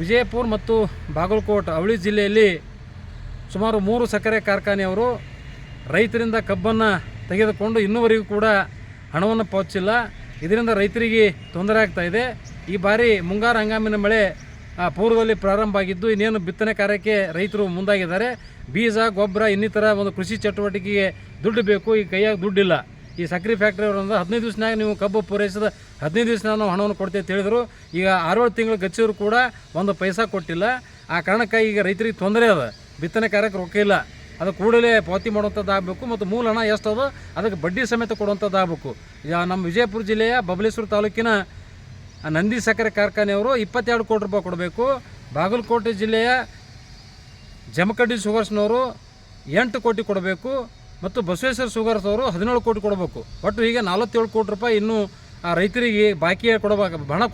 ವಿಜಯಪುರ ಮತ್ತು ಬಾಗಲಕೋಟೆ ಅವಳಿ ಜಿಲ್ಲೆಯಲ್ಲಿ ಸುಮಾರು ಮೂರು ಸಕ್ಕರೆ ಕಾರ್ಖಾನೆಯವರು ರೈತರಿಂದ ಕಬ್ಬನ್ನು ತೆಗೆದುಕೊಂಡು ಇನ್ನೂವರೆಗೂ ಕೂಡ ಹಣವನ್ನು ಪಾವತಿಸಿಲ್ಲ ಇದರಿಂದ ರೈತರಿಗೆ ತೊಂದರೆ ಆಗ್ತಾ ಇದೆ. ಈ ಬಾರಿ ಮುಂಗಾರು ಹಂಗಾಮಿನ ಮಳೆ ಪೂರ್ವದಲ್ಲಿ ಪ್ರಾರಂಭ ಆಗಿದ್ದು ಇನ್ನೇನು ಬಿತ್ತನೆ ಕಾರ್ಯಕ್ಕೆ ರೈತರು ಮುಂದಾಗಿದ್ದಾರೆ. ಬೀಜ, ಗೊಬ್ಬರ ಇನ್ನಿತರ ಒಂದು ಕೃಷಿ ಚಟುವಟಿಕೆಗೆ ದುಡ್ಡು ಬೇಕು. ಈ ಕೈಯಾಗ ದುಡ್ಡಿಲ್ಲ. ಈ ಸಕ್ರೆ ಫ್ಯಾಕ್ಟ್ರಿ ಅಂದ್ರೆ ಹದಿನೈದು ದಿವಸನಾಗ ನೀವು ಕಬ್ಬು ಪೂರೈಸಿದ ಹದಿನೈದು ದಿವಸ ನಾವು ಹಣವನ್ನು ಕೊಡ್ತೇವೆ ಅಂತ ಹೇಳಿದರು. ಈಗ ಆರೇಳು ತಿಂಗಳು ಗಚ್ಚಿದ್ರು ಕೂಡ ಒಂದು ಪೈಸಾ ಕೊಟ್ಟಿಲ್ಲ. ಆ ಕಾರಣಕ್ಕಾಗಿ ಈಗ ರೈತರಿಗೆ ತೊಂದರೆ ಅದ. ಬಿತ್ತನೆ ಕಾರ್ಯಕ್ಕೆ ರೊಕ್ಕ ಇಲ್ಲ. ಅದು ಕೂಡಲೇ ಪಾವತಿ ಮಾಡುವಂಥದ್ದು ಆಗಬೇಕು ಮತ್ತು ಮೂಲ ಹಣ ಎಷ್ಟು ಅದೋ ಅದಕ್ಕೆ ಬಡ್ಡಿ ಸಮೇತ ಕೊಡುವಂಥದ್ದು ಆಗಬೇಕು. ನಮ್ಮ ವಿಜಯಪುರ ಜಿಲ್ಲೆಯ ಬಬಲೇಶ್ವರ ತಾಲೂಕಿನ ನಂದಿ ಸಕ್ಕರೆ ಕಾರ್ಖಾನೆಯವರು ಇಪ್ಪತ್ತೆರಡು ಕೋಟಿ ರೂಪಾಯಿ ಕೊಡಬೇಕು. ಬಾಗಲಕೋಟೆ ಜಿಲ್ಲೆಯ ಜಮಕಡ್ಡಿ ಸುಗರ್ಸ್ನವರು ಎಂಟು ಕೋಟಿ ಕೊಡಬೇಕು. ಮತ್ತು ಬಸವೇಶ್ವರ ಶುಗರ್ಸ್ ಅವರು ಹದಿನೇಳು ಕೋಟಿ ಕೊಡಬೇಕು. ಒಟ್ಟು ಈಗ ನಲವತ್ತೇಳು ಕೋಟಿ ರೂಪಾಯಿ ಇನ್ನೂ ರೈತರಿಗೆ ಬಾಕಿ ಕೊಡಬೇಕು ಹಣ